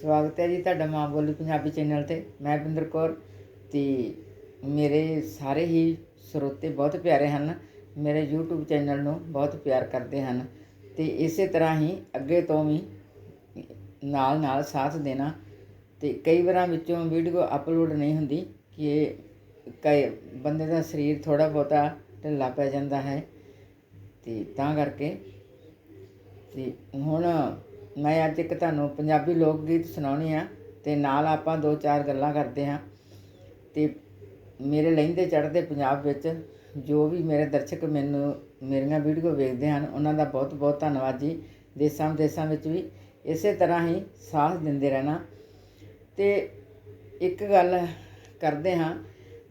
ਸਵਾਗਤ ਹੈ ਜੀ ਤੁਹਾਡਾ ਮਾਂ ਬੋਲੀ ਪੰਜਾਬੀ ਚੈਨਲ ਤੇ। ਮੈਂ ਬਿੰਦਰ ਕੌਰ ਤੇ ਮੇਰੇ ਸਾਰੇ ਹੀ ਸਰੋਤੇ ਬਹੁਤ ਪਿਆਰੇ ਹਨ। ਮੇਰੇ YouTube ਚੈਨਲ ਨੂੰ ਬਹੁਤ ਪਿਆਰ ਕਰਦੇ ਹਨ ਤੇ ਇਸੇ ਤਰ੍ਹਾਂ ਹੀ ਅੱਗੇ ਤੋਂ ਵੀ ਨਾਲ ਨਾਲ ਸਾਥ ਦੇਣਾ ਤੇ ਕਈ ਵਾਰਾਂ ਵਿੱਚੋਂ ਵੀਡੀਓ ਅਪਲੋਡ ਨਹੀਂ ਹੁੰਦੀ ਕਿ ਕਈ ਬੰਦੇ ਦਾ ਸਰੀਰ ਥੋੜਾ ਬਹੁਤਾ ਢਿੱਲਾ ਪੈ ਜਾਂਦਾ ਹੈ ਤੇ ਤਾਂ ਕਰਕੇ ਤੇ ਹੁਣ ਮੈਂ ਅੱਜ ਇੱਕ ਤੁਹਾਨੂੰ ਪੰਜਾਬੀ ਲੋਕ ਗੀਤ ਸੁਣਾਉਣੀ ਆ ਤੇ ਨਾਲ ਆਪਾਂ ਦੋ ਚਾਰ ਗੱਲਾਂ ਕਰਦੇ ਹਾਂ। ਤੇ ਮੇਰੇ ਲਹਿੰਦੇ ਚੜ੍ਹਦੇ ਪੰਜਾਬ ਵਿੱਚ ਜੋ ਵੀ ਮੇਰੇ ਦਰਸ਼ਕ ਮੈਨੂੰ ਮੇਰੀਆਂ ਵੀਡੀਓ ਵੇਖਦੇ ਹਨ, ਉਹਨਾਂ ਦਾ ਬਹੁਤ ਬਹੁਤ ਧੰਨਵਾਦ ਜੀ। ਦੇਸਾਂ ਵਿਦੇਸਾਂ ਵਿੱਚ ਵੀ ਇਸੇ ਤਰ੍ਹਾਂ ਹੀ ਸਾਥ ਦਿੰਦੇ ਰਹਿਣਾ। ਤੇ ਇੱਕ ਗੱਲ ਕਰਦੇ ਹਾਂ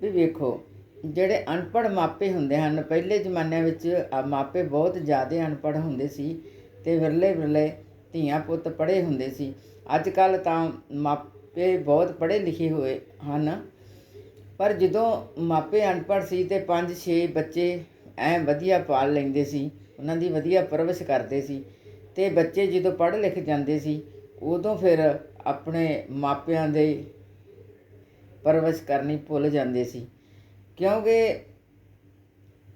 ਵੀ ਵੇਖੋ, ਜਿਹੜੇ ਅਨਪੜ੍ਹ ਮਾਪੇ ਹੁੰਦੇ ਹਨ, ਪਹਿਲੇ ਜ਼ਮਾਨਿਆਂ ਵਿੱਚ ਮਾਪੇ ਬਹੁਤ ਜ਼ਿਆਦਾ ਅਨਪੜ੍ਹ ਹੁੰਦੇ ਸੀ ਤੇ ਵਿਰਲੇ ਵਿਰਲੇ ਧੀਆਂ ਪੁੱਤ ਪੜ੍ਹੇ ਹੁੰਦੇ ਸੀ। ਅੱਜ ਕੱਲ ਤਾਂ ਮਾਪੇ ਬਹੁਤ ਪੜ੍ਹੇ ਲਿਖੇ ਹੋਏ ਹਨ। ਪਰ ਜਦੋਂ ਮਾਪੇ ਅਨਪੜ੍ਹ ਸੀ ਤੇ 5-6 ਬੱਚੇ ਐ ਵਧੀਆ ਪਾਲ ਲੈਂਦੇ ਸੀ, ਉਹਨਾਂ ਦੀ ਵਧੀਆ ਪਰਵਰਿਸ਼ ਕਰਦੇ ਸੀ ਤੇ ਬੱਚੇ ਜਦੋਂ ਪੜ੍ਹ ਲਿਖ ਜਾਂਦੇ ਸੀ, ਉਦੋਂ ਫਿਰ ਆਪਣੇ ਮਾਪਿਆਂ ਦੇ ਪਰਵਰਿਸ਼ ਕਰਨੀ ਭੁੱਲ ਜਾਂਦੇ ਸੀ। ਕਿਉਂਕਿ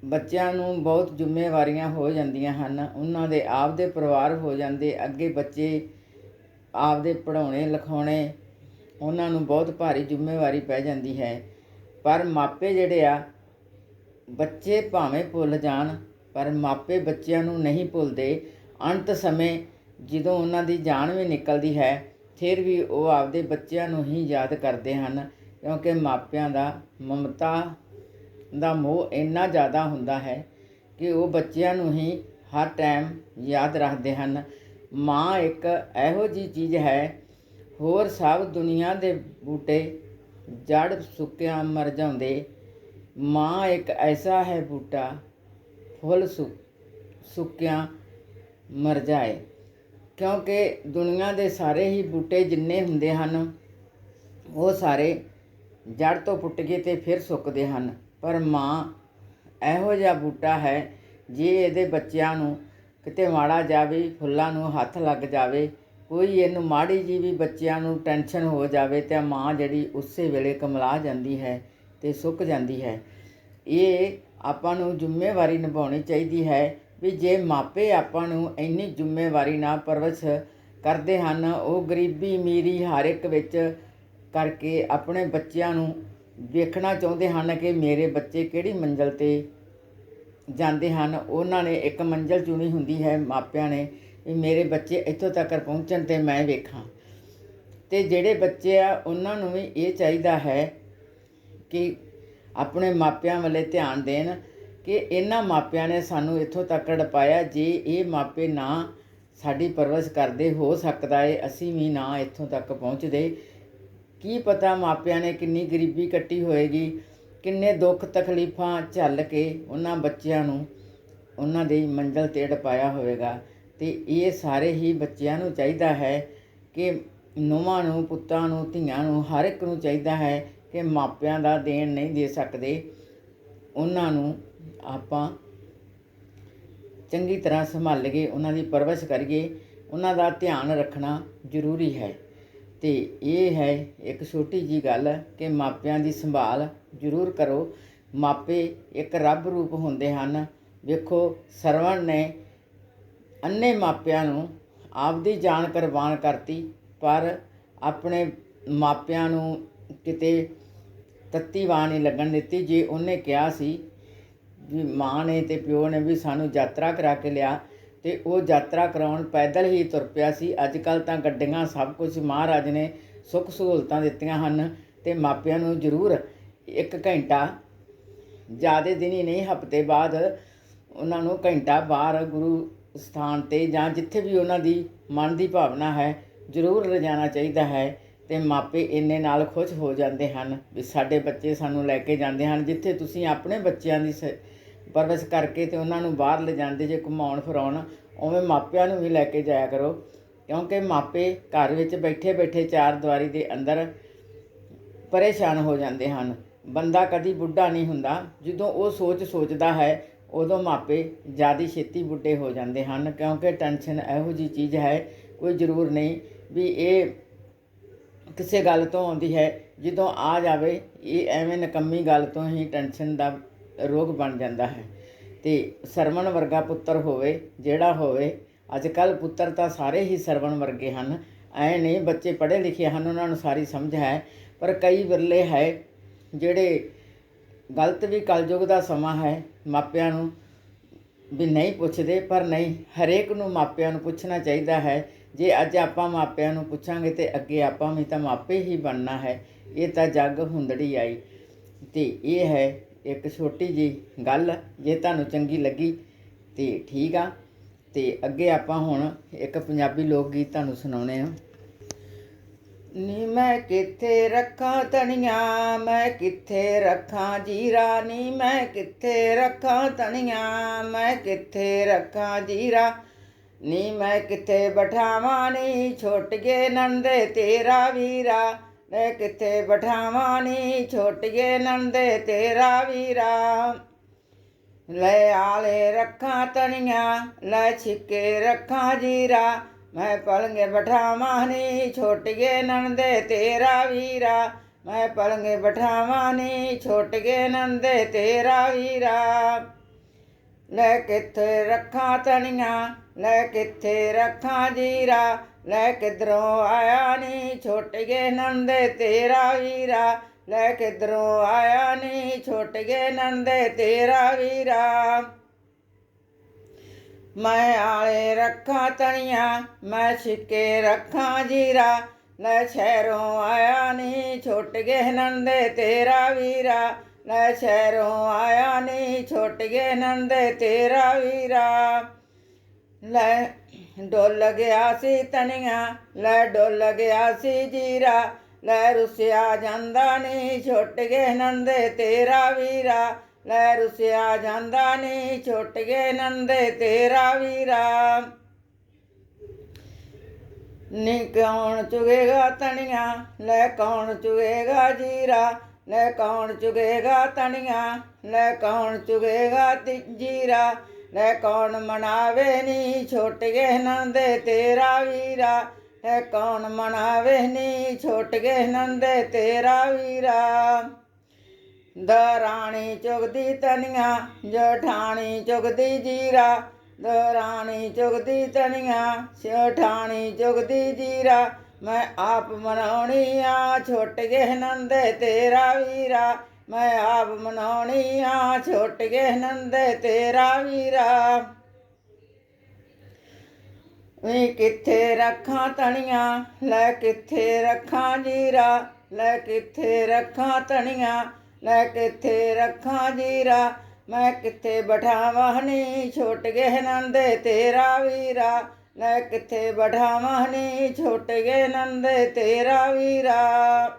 ਬੱਚਿਆਂ ਨੂੰ ਬਹੁਤ ਜ਼ਿੰਮੇਵਾਰੀਆਂ ਹੋ ਜਾਂਦੀਆਂ ਹਨ। ਉਹਨਾਂ ਦੇ ਆਪਦੇ ਪਰਿਵਾਰ ਹੋ ਜਾਂਦੇ, ਅੱਗੇ ਬੱਚੇ ਆਪਦੇ ਪੜ੍ਹਾਉਣੇ, ਲਿਖਾਉਣੇ, ਉਹਨਾਂ ਨੂੰ ਬਹੁਤ ਭਾਰੀ ਜ਼ਿੰਮੇਵਾਰੀ ਪੈ ਜਾਂਦੀ ਹੈ। ਪਰ ਮਾਪੇ ਜਿਹੜੇ ਆ, ਬੱਚੇ ਭਾਵੇਂ ਭੁੱਲ ਜਾਣ, ਪਰ ਮਾਪੇ ਬੱਚਿਆਂ ਨੂੰ ਨਹੀਂ ਭੁੱਲਦੇ। ਅੰਤ ਸਮੇਂ ਜਦੋਂ ਉਹਨਾਂ ਦੀ ਜਾਨ ਵੀ ਨਿਕਲਦੀ ਹੈ, ਫਿਰ ਵੀ ਉਹ ਆਪਦੇ ਬੱਚਿਆਂ ਨੂੰ ਹੀ ਯਾਦ ਕਰਦੇ ਹਨ, ਕਿਉਂਕਿ ਮਾਪਿਆਂ ਦਾ ਮਮਤਾ ਦਾ ਮੋਹ ਇੰਨਾ ਜ਼ਿਆਦਾ ਹੁੰਦਾ ਹੈ ਕਿ ਉਹ ਬੱਚਿਆਂ ਨੂੰ ਹੀ ਹਰ ਟਾਈਮ ਯਾਦ ਰੱਖਦੇ ਹਨ। ਮਾਂ ਇੱਕ ਇਹੋ ਜਿਹੀ ਚੀਜ਼ ਹੈ, ਹੋਰ ਸਭ ਦੁਨੀਆ ਦੇ ਬੂਟੇ ਜੜ ਸੁੱਕਿਆਂ ਮਰ ਜਾਂਦੇ। ਮਾਂ ਇੱਕ ਐਸਾ ਹੈ ਬੂਟਾ, ਫੁੱਲ ਸੁੱਕ ਸੁੱਕਿਆਂ ਮਰ ਜਾਏ। ਕਿਉਂਕਿ ਦੁਨੀਆ ਦੇ ਸਾਰੇ ਹੀ ਬੂਟੇ ਜਿੰਨੇ ਹੁੰਦੇ ਹਨ, ਉਹ ਸਾਰੇ ਜੜ ਤੋਂ ਪੁੱਟ ਕੇ ਤੇ ਫਿਰ ਸੁੱਕਦੇ ਹਨ। ਪਰ ਮਾਂ ਇਹੋ ਜਿਹਾ ਬੂਟਾ ਹੈ ਜੇ ਇਹਦੇ ਬੱਚਿਆਂ ਨੂੰ ਕਿਤੇ ਮਾੜਾ ਜਾਵੇ, ਫੁੱਲਾਂ ਨੂੰ ਹੱਥ ਲੱਗ ਜਾਵੇ, ਕੋਈ ਇਹਨੂੰ ਮਾੜੀ ਜੀ ਵੀ ਬੱਚਿਆਂ ਨੂੰ ਟੈਨਸ਼ਨ ਹੋ ਜਾਵੇ ਤੇ ਮਾਂ ਜਿਹੜੀ ਉਸੇ ਵੇਲੇ ਕਮਲਾ ਜਾਂਦੀ ਹੈ ਤੇ ਸੁੱਕ ਜਾਂਦੀ ਹੈ। ਇਹ ਆਪਾਂ ਨੂੰ ਜ਼ਿੰਮੇਵਾਰੀ ਨਿਭਾਉਣੀ ਚਾਹੀਦੀ ਹੈ ਵੀ ਜੇ ਮਾਪੇ ਆਪਾਂ ਨੂੰ ਇੰਨੀ ਜ਼ਿੰਮੇਵਾਰੀ ਨਾਲ ਪਰਵਰਿਸ਼ ਕਰਦੇ ਹਨ, ਉਹ ਗਰੀਬੀ ਅਮੀਰੀ ਹਰ ਇੱਕ ਵਿੱਚ ਕਰਕੇ ਆਪਣੇ ਬੱਚਿਆਂ ਨੂੰ ਵੇਖਣਾ ਚਾਹੁੰਦੇ ਹਨ ਕਿ ਮੇਰੇ ਬੱਚੇ ਕਿਹੜੀ ਮੰਜ਼ਲ ਤੇ ਜਾਂਦੇ ਹਨ। ਉਹਨਾਂ ਨੇ ਇੱਕ ਮੰਜ਼ਲ ਚੁਣੀ ਹੁੰਦੀ ਹੈ ਮਾਪਿਆਂ ਨੇ ਵੀ ਮੇਰੇ ਬੱਚੇ ਇੱਥੋਂ ਤੱਕ ਪਹੁੰਚਣ ਤੇ ਮੈਂ ਵੇਖਾਂ। ਤੇ ਜਿਹੜੇ ਬੱਚੇ ਆ, ਉਹਨਾਂ ਨੂੰ ਵੀ ਇਹ ਚਾਹੀਦਾ ਹੈ ਕਿ ਆਪਣੇ ਮਾਪਿਆਂ ਵੱਲੇ ਧਿਆਨ ਦੇਣ ਕਿ ਇਹਨਾਂ ਮਾਪਿਆਂ ਨੇ ਸਾਨੂੰ ਇੱਥੋਂ ਤੱਕ ਪਾਇਆ ਜੇ ਇਹ ਮਾਪੇ ਨਾ ਸਾਡੀ ਪਰਵਰਿਸ਼ ਕਰਦੇ, ਹੋ ਸਕਦਾ ਏ, ਅਸੀਂ ਵੀ ਨਾ ਇੱਥੋਂ ਤੱਕ ਪਹੁੰਚਦੇ। ਕੀ ਪਤਾ ਮਾਪਿਆਂ ਨੇ ਕਿੰਨੀ ਗਰੀਬੀ ਕੱਟੀ ਹੋਏਗੀ, ਕਿੰਨੇ ਦੁੱਖ ਤਕਲੀਫਾਂ ਝੱਲ ਕੇ ਉਹਨਾਂ ਬੱਚਿਆਂ ਨੂੰ, ਉਹਨਾਂ ਦੀ ਮੰਜ਼ਲ ਤੇ ਡਪਾਇਆ ਹੋਵੇਗਾ। ਤੇ ਇਹ ਸਾਰੇ ਹੀ ਬੱਚਿਆਂ ਨੂੰ ਚਾਹੀਦਾ ਹੈ ਕਿ ਨੂੰਹਾਂ ਨੂੰ, ਪੁੱਤਾਂ ਨੂੰ, ਧੀਆਂ ਨੂੰ, ਹਰ ਇੱਕ ਨੂੰ ਚਾਹੀਦਾ ਹੈ ਕਿ ਮਾਪਿਆਂ ਦਾ ਦੇਣ ਨਹੀਂ ਦੇ ਸਕਦੇ। ਉਹਨਾਂ ਨੂੰ ਆਪਾਂ ਚੰਗੀ ਤਰ੍ਹਾਂ ਸੰਭਾਲੀਏ ਉਹਨਾਂ ਦੀ ਪਰਵਰਿਸ਼ ਕਰੀਏ। ਉਹਨਾਂ ਦਾ ਧਿਆਨ ਰੱਖਣਾ ਜ਼ਰੂਰੀ ਹੈ। ਤੇ ਇਹ ਹੈ ਇੱਕ ਛੋਟੀ ਜਿਹੀ ਗੱਲ ਕਿ ਮਾਪਿਆਂ ਦੀ ਸੰਭਾਲ ਜ਼ਰੂਰ ਕਰੋ। ਮਾਪੇ ਇੱਕ ਰੱਬ ਰੂਪ ਹੁੰਦੇ ਹਨ। ਵੇਖੋ, ਸਰਵਣ ਨੇ ਅੰਨੇ ਮਾਪਿਆਂ ਨੂੰ ਆਪਦੀ ਜਾਨ ਕੁਰਬਾਨ ਕਰਤੀ, ਪਰ ਆਪਣੇ ਮਾਪਿਆਂ ਨੂੰ ਕਿਤੇ ਤੱਤੀ ਵਾਹ ਨਹੀਂ ਲੱਗਣ ਦਿੱਤੀ। ਜੇ ਉਹਨੇ ਕਿਹਾ ਸੀ ਵੀ ਮਾਂ ਨੇ ਤੇ ਪਿਓ ਨੇ ਵੀ ਸਾਨੂੰ ਯਾਤਰਾ ਕਰਾ ਕੇ ਲਿਆ ਤੇ ਉਹ ਯਾਤਰਾ ਕਰਾਉਣ ਪੈਦਲ ਹੀ ਤੁਰ ਪਿਆ ਸੀ। ਅੱਜ ਕੱਲ ਤਾਂ ਗੱਡੀਆਂ ਸਭ ਕੁਝ ਮਹਾਰਾਜ ਨੇ ਸੁੱਖ ਸਹੂਲਤਾਂ ਦਿੱਤੀਆਂ ਹਨ ਤੇ ਮਾਪਿਆਂ ਨੂੰ ਜ਼ਰੂਰ ਇੱਕ ਘੰਟਾ ਜ਼ਿਆਦਾ ਦਿਨ ਹੀ ਨਹੀਂ, ਹਫ਼ਤੇ ਬਾਅਦ ਉਹਨਾਂ ਨੂੰ ਘੰਟਾ ਬਾਹਰ ਗੁਰੂ ਸਥਾਨ ਤੇ ਜਾਂ ਜਿੱਥੇ ਵੀ ਉਹਨਾਂ ਦੀ ਮਨ ਦੀ ਭਾਵਨਾ ਹੈ, ਜ਼ਰੂਰ ਲਿਜਾਣਾ ਚਾਹੀਦਾ ਹੈ ਤੇ ਮਾਪੇ ਇੰਨੇ ਨਾਲ ਖੁਸ਼ ਹੋ ਜਾਂਦੇ ਹਨ ਵੀ ਸਾਡੇ ਬੱਚੇ ਸਾਨੂੰ ਲੈ ਕੇ ਜਾਂਦੇ ਹਨ, ਜਿੱਥੇ ਤੁਸੀਂ ਆਪਣੇ ਬੱਚਿਆਂ ਦੀ ਸ- ਪਰਵਰਿਸ਼ ਕਰਕੇ ਤੇ ਉਹਨਾਂ ਨੂੰ ਬਾਹਰ ਲਿਜਾਂਦੇ ਜੇ ਘੁਮਾਉਣ ਫਿਰਾਉਣ, ਉਵੇਂ ਮਾਪਿਆਂ ਨੂੰ ਵੀ ਲੈ ਕੇ ਜਾਇਆ ਕਰੋ। ਕਿਉਂਕਿ ਮਾਪੇ ਘਰ ਵਿੱਚ ਬੈਠੇ ਬੈਠੇ ਚਾਰ ਦੀਵਾਰੀ ਦੇ ਅੰਦਰ ਪਰੇਸ਼ਾਨ ਹੋ ਜਾਂਦੇ ਹਨ। ਬੰਦਾ ਕਦੀ ਬੁੱਢਾ ਨਹੀਂ ਹੁੰਦਾ। ਜਦੋਂ ਉਹ ਸੋਚ ਸੋਚਦਾ ਹੈ, ਉਦੋਂ ਮਾਪੇ ਜਿਆਦੀ ਛੇਤੀ ਬੁੱਢੇ ਹੋ ਜਾਂਦੇ ਹਨ। ਕਿਉਂਕਿ ਟੈਨਸ਼ਨ ਇਹੋ ਜੀ ਚੀਜ਼ ਹੈ, ਕੋਈ ਜ਼ਰੂਰ ਨਹੀਂ ਵੀ ਇਹ ਕਿਸੇ ਗੱਲ ਤੋਂ ਆਉਂਦੀ ਹੈ। ਜਦੋਂ ਆ ਜਾਵੇ, ਇਹ ਐਵੇਂ ਨਕੰਮੀ ਗੱਲ ਤੋਂ ਹੀ ਟੈਨਸ਼ਨ ਦਾ ਰੋਗ ਬਣ ਜਾਂਦਾ ਹੈ। ਤੇ ਸਰਵਣ ਵਰਗਾ ਪੁੱਤਰ ਹੋਵੇ, ਜਿਹੜਾ ਹੋਵੇ ਅੱਜ ਕੱਲ ਪੁੱਤਰ ਤਾਂ ਸਾਰੇ ਹੀ ਸਰਵਣ ਵਰਗੇ ਹਨ। ਐ ਨਹੀਂ ਬੱਚੇ ਪੜ੍ਹੇ ਲਿਖੇ ਹਨ, ਉਹਨਾਂ ਨੂੰ ਸਾਰੀ ਸਮਝ ਹੈ, ਪਰ ਕਈ ਵਿਰਲੇ ਹੈ, ਜਿਹੜੇ ਗਲਤ ਵੀ ਕਲਯੁਗ ਦਾ ਸਮਾਂ ਹੈ, ਮਾਪਿਆਂ ਨੂੰ ਵੀ ਨਹੀਂ ਪੁੱਛਦੇ, ਪਰ ਨਹੀਂ, ਹਰੇਕ ਨੂੰ ਮਾਪਿਆਂ ਨੂੰ ਪੁੱਛਣਾ ਚਾਹੀਦਾ ਹੈ। ਜੇ ਅੱਜ ਆਪਾਂ ਮਾਪਿਆਂ ਨੂੰ ਪੁੱਛਾਂਗੇ ਤੇ ਅੱਗੇ ਆਪਾਂ ਵੀ ਤਾਂ ਮਾਪੇ ਹੀ ਬਣਨਾ ਹੈ, ਇਹ ਤਾਂ ਜੱਗ ਹੁੰਦੜੀ ਆਈ। ਤੇ ਇਹ ਹੈ ਇੱਕ ਛੋਟੀ ਜੀ ਗੱਲ ਜੇ ਤੁਹਾਨੂੰ ਚੰਗੀ ਲੱਗੀ ਤੇ ਠੀਕ ਆ। ਤੇ ਅੱਗੇ ਆਪਾਂ ਹੁਣ ਇੱਕ ਪੰਜਾਬੀ ਲੋਕ ਗੀਤ ਤੁਹਾਨੂੰ ਸੁਣਾਉਣੇ ਆ। ਨੀ ਮੈਂ ਕਿੱਥੇ ਰੱਖਾਂ ਤਣੀਆਂ ਮੈਂ ਕਿੱਥੇ ਰੱਖਾਂ ਜੀਰਾ? ਨੀ ਮੈਂ ਕਿੱਥੇ ਰੱਖਾਂ ਤਣੀਆਂ ਮੈਂ ਕਿੱਥੇ ਰੱਖਾਂ ਜੀਰਾ? ਨੀ ਮੈਂ ਕਿੱਥੇ ਬਠਾਵਾਂ? ਨੀ ਛੁੱਟ ਗਏ ਨੰਦੇ ਤੇਰਾ ਵੀਰਾ। ਮੈਂ ਕਿੱਥੇ ਬਠਾਵਾਂ ਨੀ ਛੁੱਟ ਨੰਦੇ ਤੇਰਾ ਵੀਰਾ। ਲੈ ਆਲੇ ਰੱਖਾਂ ਤਣੀਆਂ, ਲੈ ਛਿੱਕੇ ਰੱਖਾਂ ਜੀਰਾ। ਮੈਂ ਪਲੰਗੇ ਬਠਾਵਾਂ ਨੀ ਛੁੱਟ ਨੰਦੇ ਤੇਰਾ ਵੀਰਾ। ਮੈਂ ਪਲੰਗੇ ਬਠਾਵਾਂ ਨੀ ਛੁੱਟ ਨੰਦੇ ਤੇਰਾ ਵੀਰਾ। ਲੈ ਕਿੱਥੇ ਰੱਖਾਂ ਤਣੀਆਂ, ਲੈ ਕਿੱਥੇ ਰੱਖਾਂ ਜੀਰਾ। ਲੈ ਕਿਧਰੋਂ ਆਇਆ ਨੀ ਛੁੱਟ ਗਏ ਨੰਦੇ ਤੇਰਾ ਵੀਰਾ? ਲੈ ਕਿਧਰੋਂ ਆਇਆ ਨੀ ਛੁੱਟ ਗਏ ਨੰਦੇ ਤੇਰਾ ਵੀਰਾ? ਮੈਂ ਆਲੇ ਰੱਖਾਂ ਤਣੀਆਂ, ਮੈਂ ਛਿੱਕੇ ਰੱਖਾਂ ਜੀਰਾ। ਲੈ ਸ਼ਹਿਰੋਂ ਆਇਆ ਨੀ ਛੁੱਟ ਗਏ ਨੰਦੇ ਤੇਰਾ ਵੀਰਾ? ਲੈ ਸ਼ਹਿਰੋਂ ਆਇਆ ਨੀ ਛੁੱਟ ਗਏ ਨੰਦੇ ਤੇਰਾ ਵੀਰਾ? ਲੈ ਡੋਲ ਗਿਆ ਸੀ ਤਣੀਆਂ, ਲੈ ਡੋਲ ਗਿਆ ਸੀ ਜੀਰਾ, ਲੈ ਰੁਸਿਆ ਜਾਂਦਾ ਨਹੀਂ ਛੁੱਟ ਗਏ ਨੰਦੇ ਤੇਰਾ ਵੀਰਾ, ਲੈ ਰੁਸਿਆ ਜਾਂਦਾ ਨੀ ਛੁੱਟ ਗਏ ਨੰਦੇ ਤੇਰਾ ਵੀਰਾ। ਨੀ ਕੌਣ ਚੁਗੇਗਾ ਤਣੀਆਂ, ਲੈ ਕੌਣ ਚੁਗੇਗਾ ਜੀਰਾ, ਲੈ ਕੌਣ ਚੁਗੇਗਾ ਤਣੀਆਂ, ਲੈ ਕੌਣ ਚੁਗੇਗਾ ਜੀਰਾ। ਲੈ ਕੌਣ ਮਨਾਵੇ ਨੀ ਛੁੱਟ ਗਏ ਨੰਦੇ ਤੇਰਾ ਵੀਰਾ? ਲੈ ਕੌਣ ਮਨਾਵੇ ਨੀ ਛੁੱਟ ਗਏ ਨੰਦੇ ਤੇਰਾ ਵੀਰਾ? ਦਰਾਣੀ ਚੁਗਦੀ ਤਨੀਆਂ ਜਠਾਣੀ ਚੁਗਦੀ ਜੀਰਾ। ਦਰਾਣੀ ਚੁਗਦੀ ਤਨੀਆਂ ਜਠਾਣੀ ਚੁਗਦੀ ਜੀਰਾ। ਮੈਂ ਆਪ ਮਨਾਉਣੀ ਆ ਛੋਟ ਗਏ ਨੰਦੇ ਤੇਰਾ ਵੀਰਾ। ਮੈਂ ਆਪ ਮਨਾਉਣੀ ਆ, ਛੁੱਟ ਗਏ ਨੰਦੇ ਤੇਰਾ ਵੀਰਾ। ਵੀ ਕਿੱਥੇ ਰੱਖਾਂ ਤਣੀਆਂ ਲੈ ਕਿੱਥੇ ਰੱਖਾਂ ਜੀਰਾ। ਲੈ ਕਿੱਥੇ ਰੱਖਾਂ ਤਣੀਆਂ ਲੈ ਕਿੱਥੇ ਰੱਖਾਂ ਜੀਰਾ। ਮੈਂ ਕਿੱਥੇ ਬਠਾਵਾਂ ਨੀ, ਛੁੱਟ ਗਏ ਨੰਦੇ ਤੇਰਾ ਵੀਰਾ। ਲੈ ਕਿੱਥੇ ਬਠਾਵਾਂ ਨੀ, ਛੁੱਟ ਗਏ ਨੰਦੇ ਤੇਰਾ ਵੀਰਾ।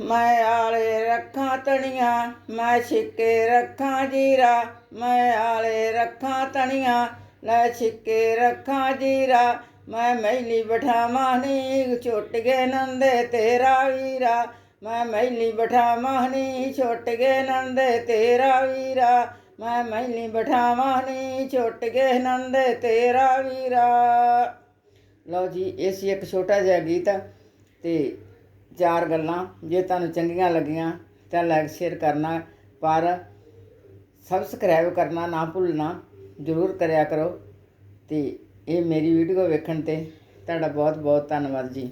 ਮੈਂ ਆਲੇ ਰੱਖਾਂ ਤਣੀਆਂ, ਮੈਂ ਛਿੱਕੇ ਰੱਖਾਂ ਜੀਰਾ। ਮੈਂ ਆਲੇ ਰੱਖਾਂ ਤਣੀਆਂ, ਲੈ ਛਿੱਕੇ ਰੱਖਾਂ ਜੀਰਾ। ਮੈਂ ਮੈਲੀ ਬਠਾਵਾਂ ਨੀ ਛੁੱਟ ਗਏ ਨੰਦੇ ਤੇਰਾ ਵੀਰਾ। ਮੈਂ ਮੈਲੀ ਬਠਾਵਾਂ ਨੀ ਛੁੱਟ ਗਏ ਨੰਦੇ ਤੇਰਾ ਵੀਰਾ। ਮੈਂ ਮੈਲੀ ਬਠਾਵਾਂ ਨੀ ਛੁੱਟ ਗਏ ਨੰਦੇ ਤੇਰਾ ਵੀਰਾ। ਲਓ ਜੀ, ਇਹ ਸੀ ਇੱਕ ਛੋਟਾ ਜਿਹਾ ਗੀਤ ਤੇ ਚਾਰ ਗੱਲਾਂ, ਜੇ ਤੁਹਾਨੂੰ ਚੰਗੀਆਂ ਲੱਗੀਆਂ ਤਾਂ ਲਾਈਕ ਸ਼ੇਅਰ ਕਰਨਾ, ਪਰ ਸਬਸਕ੍ਰਾਈਬ ਕਰਨਾ ਨਾ ਭੁੱਲਣਾ, ਜ਼ਰੂਰ ਕਰਿਆ ਕਰੋ। ਤੇ ਇਹ ਮੇਰੀ ਵੀਡੀਓ ਵੇਖਣ ਤੇ ਤੁਹਾਡਾ ਬਹੁਤ ਬਹੁਤ ਧੰਨਵਾਦ ਜੀ।